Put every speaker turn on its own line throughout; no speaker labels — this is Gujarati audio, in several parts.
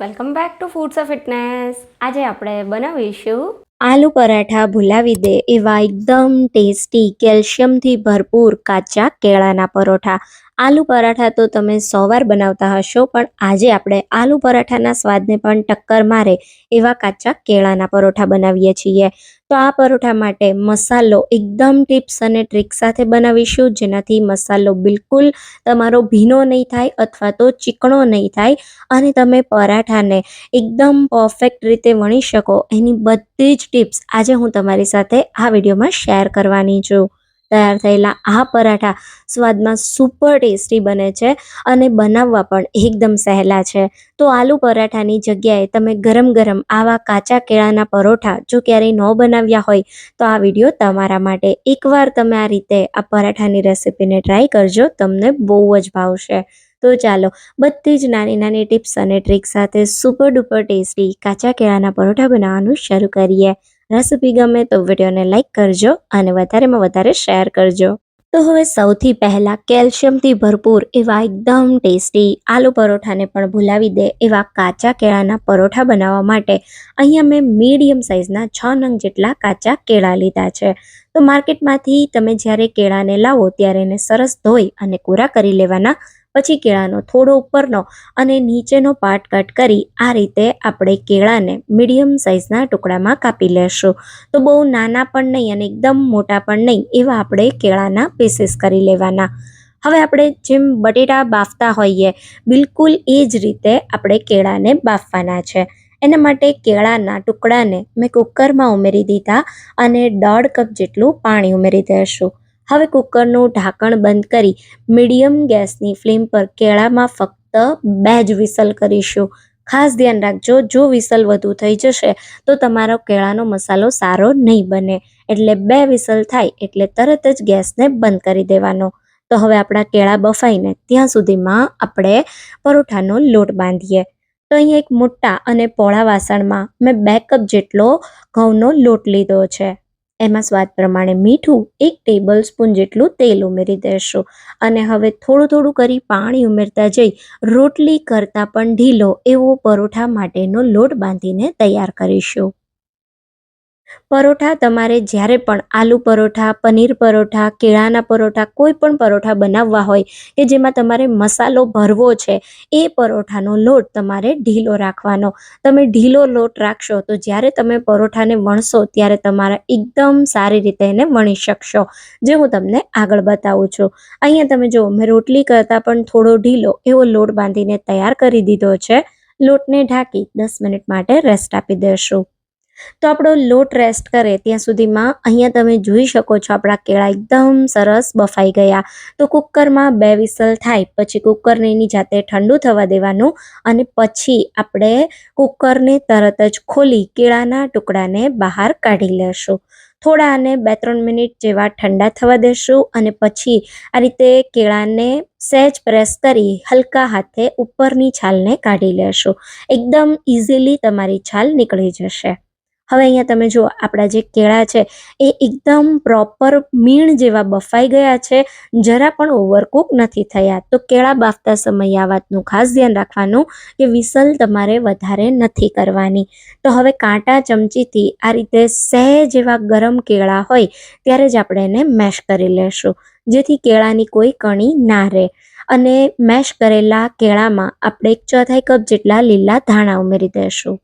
Welcome back to foods of fitness આજે આપણે બનાવીશું
આલુ પરાઠા ભૂલાવી દે એવા એકદમ ટેસ્ટી કેલ્શિયમથી ભરપૂર કાચા કેળાના પરોઠા. આલુ પરાઠા તો તમે સો વાર બનાવતા હશો, પણ આજે આપણે આલુ પરાઠાના સ્વાદને પણ ટક્કર મારે એવા કાચા કેળાના પરોઠા બનાવીએ છીએ. તો આ પરોઠા માટે મસાલો એકદમ ટિપ્સ અને ટ્રિક સાથે બનાવીશું, જેનાથી મસાલો બિલકુલ તમારો ભીનો નહીં થાય અથવા તો ચીકણો નહીં થાય અને તમે પરાઠાને એકદમ પરફેક્ટ રીતે વણી શકો. એની બધી જ ટિપ્સ આજે હું તમારી સાથે આ વિડીયોમાં શેર કરવાની છું. તૈયાર થયેલા આ પરાઠા સ્વાદમાં સુપર ટેસ્ટી બને છે અને બનાવવા પણ એકદમ સહેલા છે. તો આલુ પરાઠાની જગ્યાએ તમે ગરમ ગરમ આવા કાચા કેળાના પરોઠા જો ક્યારેય ન બનાવ્યા હોય તો આ વીડિયો તમારા માટે એકવાર તમે આ રીતે આ પરાઠાની રેસિપીને ટ્રાય કરજો તમને બહુ જ ભાવશે. તો ચાલો બધી જ નાની નાની ટિપ્સ અને ટ્રીક સાથે સુપર ડુપર ટેસ્ટી કાચા કેળાના પરોઠા બનાવવાનું શરૂ કરીએ. રેસિપી ગમે તો વિડીયોને લાઇક કરજો અને વધારેમાં વધારે શેર કરજો. તો હવે સૌથી પહેલાં કેલ્શિયમથી ભરપૂર એવા એકદમ ટેસ્ટી આલુ પરોઠાને પણ ભૂલાવી દે એવા કાચા કેળાના પરોઠા બનાવવા માટે. અહીંયા મેં મીડિયમ સાઇઝના છ નંગ જેટલા કાચા કેળા લીધા છે. તો માર્કેટમાંથી તમે જ્યારે કેળાને લાવો ત્યારે એને સરસ ધોઈ અને કોરા કરી લેવાના પછી કેળાનો થોડો ઉપરનો અને નીચેનો પાર્ટ કટ કરી આ રીતે આપણે કેળાને મીડિયમ સાઇઝના ટુકડામાં કાપી લેશું. તો બહુ નાના પણ નહીં અને એકદમ મોટા પણ નહીં એવા આપણે કેળાના પીસીસ કરી લેવાના. હવે આપણે જેમ બટેટા બાફતા હોઈએ, બિલકુલ એ જ રીતે આપણે કેળાને બાફવાના છે. એના માટે કેળાના ટુકડાને મેં કુકરમાં ઉમેરી દીધા અને દોઢ કપ જેટલું પાણી ઉમેરી દઈશું. હવે કુકરનું ઢાંકણ બંધ કરી મીડિયમ ગેસની ફ્લેમ પર કેળામાં ફક્ત બે જ વિસલ કરીશું. ખાસ ધ્યાન રાખજો, જો વિસલ વધુ થઈ જશે, તો તમારો કેળાનો મસાલો સારો નહીં બને. એટલે બે વિસલ થાય એટલે તરત જ ગેસને બંધ કરી દેવાનો. તો હવે આપણા કેળા બફાઈને ત્યાં સુધીમાં આપણે પરોઠાનો લોટ બાંધીએ. તો અહીંયા એક મોટા અને પોળા વાસણમાં મેં બે કપ જેટલો ઘઉંનો લોટ લીધો છે. એમાં સ્વાદ પ્રમાણે મીઠું એક ટેબલ સ્પૂન જેટલું તેલ ઉમેરી દેશો. અને હવે થોડું થોડું કરી પાણી ઉમેરતા જઈ રોટલી કરતાં પણ ઢીલો એવો પરોઠા માટેનો લોટ બાંધીને તૈયાર કરીશું. પરોઠા તમારે જ્યારે પણ આલુ પરોઠા, પનીર પરોઠા, કેળાના પરોઠા, કોઈ પણ પરોઠા બનાવવા હોય કે જેમાં તમારે મસાલો ભરવો છે, એ પરોઠાનો લોટ તમારે ઢીલો રાખવાનો. તમે ઢીલો લોટ રાખશો તો જ્યારે તમે પરોઠાને વણશો ત્યારે તમારા એકદમ સારી રીતે એને વણી શકશો. જે હું તમને આગળ બતાવું છું. અહીંયા તમે જુઓ, મેં રોટલી કરતાં પણ થોડો ઢીલો એવો લોટ બાંધીને તૈયાર કરી દીધો છે. લોટને ઢાંકી દસ મિનિટ માટે રેસ્ટ આપી દેશું. તો આપણો લોટ રેસ્ટ કરે ત્યાં સુધીમાં અહીંયા તમે જોઈ શકો છો આપણા કેળા એકદમ સરસ બફાઈ ગયા. તો કુકરમાં બે વિસલ થાય, પછી કુકરને એની જાતે ઠંડુ થવા દેવાનું અને પછી આપણે કુકરને તરત જ ખોલી કેળાના ટુકડાને બહાર કાઢી લેશું. થોડા આને બે ત્રણ મિનિટ જેવા ઠંડા થવા દેશું અને પછી આ રીતે કેળાને સહેજ પ્રેસ કરી હલકા હાથે ઉપરની છાલને કાઢી લેશું. એકદમ ઇઝીલી તમારી છાલ નીકળી જશે. હવે અહીંયા તમે જુઓ, આપણા જે કેળા છે, એ એકદમ પ્રોપર મીણ જેવા બફાઈ ગયા છે. જરા પણ ઓવરકુક નથી થયા. તો કેળા બાફતા સમયે આ વાતનું ખાસ ધ્યાન રાખવાનું કે વિસલ તમારે વધારે નથી કરવાની. તો હવે કાંટા ચમચીથી આ રીતે સહેજ એવા ગરમ કેળા હોય, ત્યારે જ આપણે એને મેશ કરી લેશું. જેથી કેળાની કોઈ કણી ના રહે. અને મેશ કરેલા કેળામાં આપણે એક ચોથાઈ કપ જેટલા લીલા ધાણા ઉમેરી દઈશું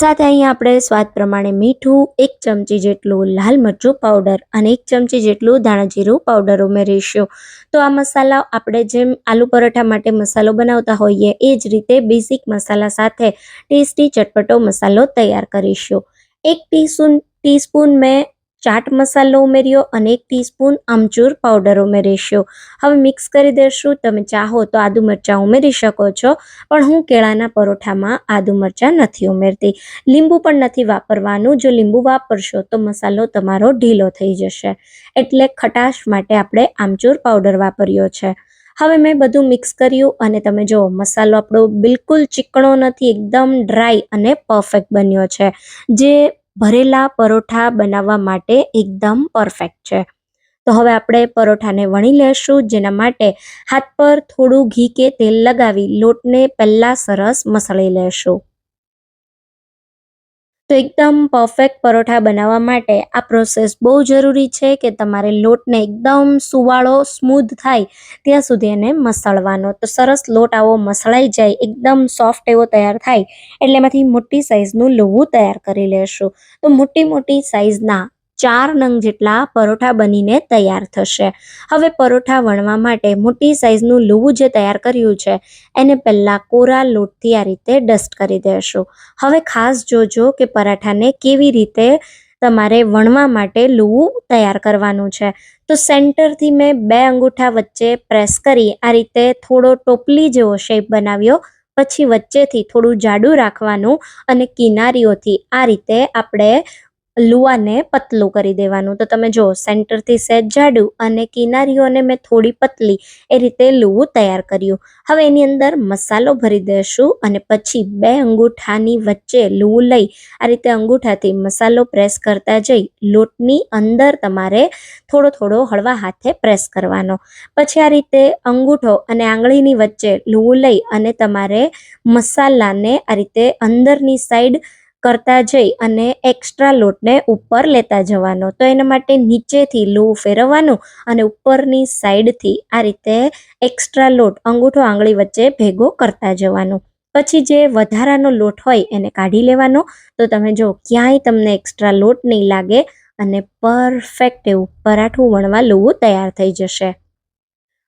સાથે અહીંયા આપણે સ્વાદ પ્રમાણે મીઠું, એક ચમચી જેટલું લાલ મરચું પાવડર અને એક ચમચી જેટલું ધાણા જીરું પાવડર ઉમેરીશું. તો આ મસાલા આપણે જેમ આલુ પરોઠા માટે મસાલો બનાવતા હોઈએ, એ જ રીતે બેઝિક મસાલા સાથે ટેસ્ટી ચટપટો મસાલો તૈયાર કરીશું. એક ટીસ્પૂન ટીસ્પૂન મેં ચાટ મસાલો ઉમેર્યો અને એક ટીસ્પૂન આમચૂર પાવડર ઉમેરીશું. હવે મિક્સ કરી દેશું તમે ચાહો તો આદુ મરચાં ઉમેરી શકો છો, પણ હું કેળાના પરોઠામાં આદુ મરચાં નથી ઉમેરતી. લીંબુ પણ નથી વાપરવાનું. જો લીંબુ વાપરશો તો મસાલો તમારો ઢીલો થઈ જશે. એટલે ખટાશ માટે આપણે આમચૂર પાવડર વાપર્યો છે. હવે મેં બધું મિક્સ કર્યું અને તમે જુઓ મસાલો આપણો બિલકુલ ચીકણો નથી, એકદમ ડ્રાય અને પરફેક્ટ બન્યો છે. જે ભરેલા પરોઠા બનાવવા માટે એકદમ પરફેક્ટ છે. તો હવે આપણે પરોઠાને વણી લેશું, જેના માટે હાથ પર થોડું ઘી કે તેલ લગાવી લોટને પહેલાં સરસ મસળી લેશું. તો એકદમ પરફેક્ટ પરોઠા બનાવવા માટે આ પ્રોસેસ બહુ જરૂરી છે કે તમારે લોટને એકદમ સુવાળો સ્મૂધ થાય ત્યાં સુધી એને મસળવાનો. તો સરસ લોટ આવો મસળાઈ જાય, એકદમ સોફ્ટ એવો તૈયાર થાય, એટલે એમાંથી મોટી સાઇઝનું લોવું તૈયાર કરી લેશું. તો મોટી મોટી સાઇઝના ચાર નંગ જેટલા પરોઠા બનીને તૈયાર થશે. હવે પરોઠા વણવા માટે મોટી સાઇઝનું લૂવું જે તૈયાર કર્યું છે, એને પહેલાં કોરા લોટથી આ રીતે ડસ્ટ કરી દેશું. હવે ખાસ જોજો કે પરાઠાને કેવી રીતે તમારે વણવા માટે લૂવું તૈયાર કરવાનું છે. તો સેન્ટરથી મેં બે અંગૂઠા વચ્ચે પ્રેસ કરી આ રીતે થોડો ટોપલી જેવો શેપ બનાવ્યો, પછી વચ્ચેથી થોડું જાડું રાખવાનું અને કિનારીઓથી આ રીતે આપણે લુવાને પતલું કરી દેવાનું. તો તમે જો સેન્ટરથી સહેજ જાડું અને કિનારીઓને મેં થોડી પતલી એ રીતે લુવું તૈયાર કર્યું. હવે એની અંદર મસાલો ભરી દઈશું અને પછી બે અંગૂઠાની વચ્ચે લુવું લઈ આ રીતે અંગૂઠાથી મસાલો પ્રેસ કરતા જઈ લોટની અંદર તમારે થોડો થોડો હળવા હાથે પ્રેસ કરવાનો. પછી આ રીતે અંગૂઠો અને આંગળીની વચ્ચે લુવું લઈ અને તમારે મસાલાને આ રીતે અંદરની સાઈડ કરતા જઈ અને એક્સ્ટ્રા લોટને ઉપર લેતા જવાનો. તો એના માટે નીચેથી લોહ ફેરવવાનું અને ઉપરની સાઈડથી આ રીતે એક્સ્ટ્રા લોટ અંગૂઠો આંગળી વચ્ચે ભેગો કરતા જવાનું. પછી જે વધારાનો લોટ હોય એને કાઢી લેવાનો. તો તમે જો ક્યાંય તમને એક્સ્ટ્રા લોટ નહીં લાગે અને પરફેક્ટ એવું પરાઠું વણવા લુવું તૈયાર થઈ જશે.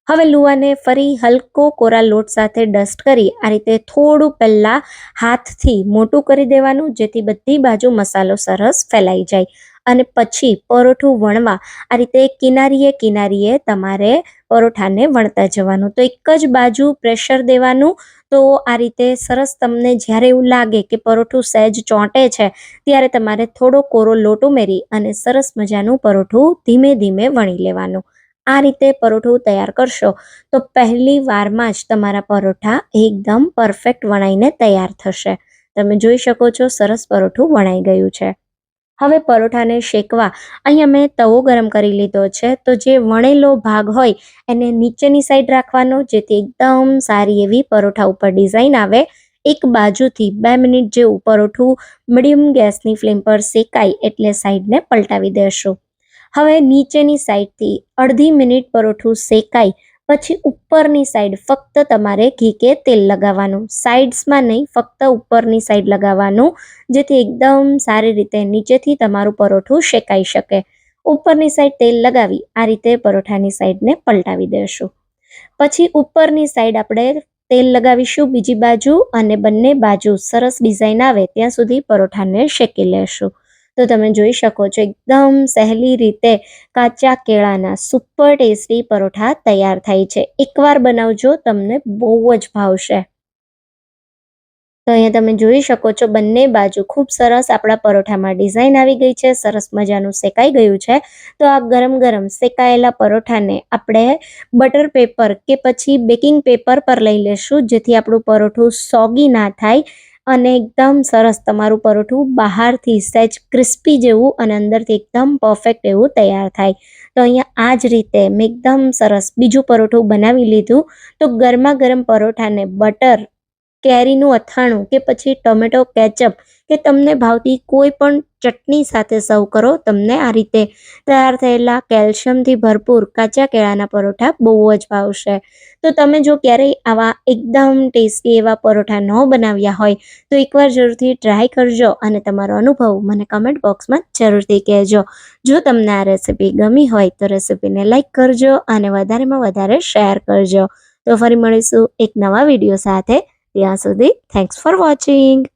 હવે લુવાને ફરી હલકો કોરા લોટ સાથે ડસ્ટ કરી આ રીતે થોડું પહેલાં હાથથી મોટું કરી દેવાનું, જેથી બધી બાજુ મસાલો સરસ ફેલાઈ જાય. અને પછી પરોઠું વણવા, આ રીતે કિનારીએ કિનારીએ તમારે પરોઠાને વણતા જવાનું. તો એક જ બાજુ પ્રેશર દેવાનું, તો આ રીતે સરસ તમને જ્યારે એવું લાગે કે પરોઠું સહેજ ચોંટે છે, ત્યારે તમારે થોડો કોરો લોટ ઉમેરી અને સરસ મજાનું પરોઠું ધીમે ધીમે વણી લેવાનું. આ રીતે પરોઠું તૈયાર કરશો, તો પહેલી વારમાં જ તમારા પરોઠા એકદમ પરફેક્ટ વણાઈને તૈયાર થશે. તમે જોઈ શકો છો સરસ પરોઠું વણાઈ ગયું છે. હવે પરોઠાને શેકવા, અહીંયા મેં તવો ગરમ કરી લીધો છે, તો જે વણેલો ભાગ હોય એને નીચેની સાઈડ રાખવાનો, જેથી એકદમ સારી એવી પરોઠા ઉપર ડિઝાઇન આવે. એક બાજુથી બે મિનિટ જેવું પરોઠું મીડિયમ ગેસની ફ્લેમ પર શેકાય એટલે સાઈડને પલટાવી દેશું. હવે નીચેની સાઈડથી અડધી મિનિટ પરોઠું શેકાય, પછી ઉપરની સાઈડ ફક્ત તમારે ઘી કે તેલ લગાવવાનું. સાઈડ્સમાં નહીં, ફક્ત ઉપરની સાઈડ લગાવવાનું, જેથી એકદમ સારી રીતે નીચેથી તમારું પરોઠું શેકાઈ શકે. ઉપરની સાઈડ તેલ લગાવી, આ રીતે પરોઠાની સાઈડને પલટાવી દેશું. પછી ઉપરની સાઈડ આપણે તેલ લગાવીશું બીજી બાજુ અને બંને બાજુ સરસ ડિઝાઇન આવે, ત્યાં સુધી પરોઠાને શેકી લેશું. તો તમે જોઈ શકો છો, એકદમ સહેલી રીતે કાચા કેળાના સુપર ટેસ્ટી પરોઠા તૈયાર થાય છે. એકવાર બનાવજો, તમને બહુ જ ભાવશે. તો અહીંયા તમે જોઈ શકો છો, બંને બાજુ ખૂબ સરસ આપણા પરોઠામાં ડિઝાઇન આવી ગઈ છે, સરસ મજાનું શેકાઈ ગયું છે. તો આ ગરમ ગરમ શેકાયેલા પરોઠાને આપણે બટર પેપર કે પછી બેકિંગ પેપર પર લઈ લેશું, જેથી આપણું પરોઠું સોગી ના થાય. અને એકદમ સરસ તમારું પરોઠું બહારથી સહેજ ક્રિસ્પી જેવું અને અંદરથી એકદમ પરફેક્ટ એવું તૈયાર થાય. તો અહીંયા આ જ રીતે મેં એકદમ સરસ બીજું પરોઠું બનાવી લીધું. તો ગરમા ગરમ પરોઠાને બટર કેરીનું અથાણું કે પછી ટોમેટો કેચઅપ કે તમને ભાવતી કોઈ પણ ચટણી સાથે સર્વ કરો તમને આ રીતે તૈયાર થયેલા કેલ્શિયમથી ભરપૂર કાચા કેળાના પરોઠા બહુ જ ભાવશે. તો તમે જો ક્યારેય આવા એકદમ ટેસ્ટી એવા પરોઠા ન બનાવ્યા હોય તો એકવાર જરૂરથી ટ્રાય કરજો અને તમારો અનુભવ મને કમેન્ટ બોક્સમાં જરૂરથી કહેજો. જો તમને આ રેસીપી ગમી હોય તો રેસીપીને લાઇક કરજો અને વધારેમાં વધારે શેર કરજો. તો ફરી મળીશું એક નવા વીડિયો સાથે. ત્યાં સુધી થેન્ક્સ ફોર વોચિંગ